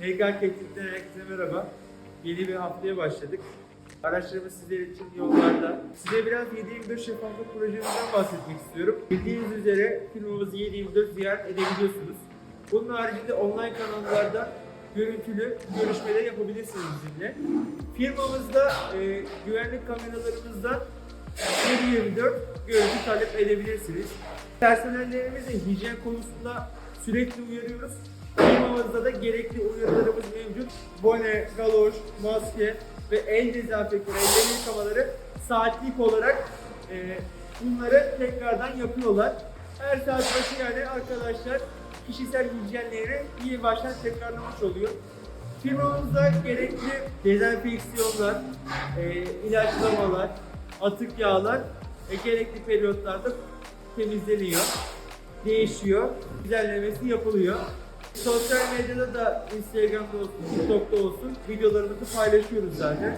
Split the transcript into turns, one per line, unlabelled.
HK Teknik'ten herkese merhaba. Yeni bir haftaya başladık. Araçlarımız sizler için yollarda. Size biraz 724 şeffaflık projemizden bahsetmek istiyorum. Bildiğiniz üzere firmamızı 724 ziyaret edebiliyorsunuz. Bunun haricinde online kanallarda görüntülü görüşmeler yapabilirsiniz bizimle. Firmamızda e, güvenlik kameralarımızdan 724 görüntü talep edebilirsiniz. Personellerimizi hijyen konusunda sürekli uyarıyoruz. Firmamızda da gerekli uyarılarımız mevcut. Bone, galoş, maske ve el dezenfektanı, ellerini yıkamaları saatlik olarak e, bunları tekrardan yapıyorlar. Her saat başı yani arkadaşlar kişisel hijyenlerini iyi baştan tekrarlamış oluyor. Firmamızda gerekli dezenfeksiyonlar, e, ilaçlamalar, atık yağlar e, gerekli periyotlarda temizleniyor, değişiyor, düzenlemesi yapılıyor. Sosyal medyada da Instagram'da olsun, TikTok'ta olsun videolarımızı paylaşıyoruz zaten.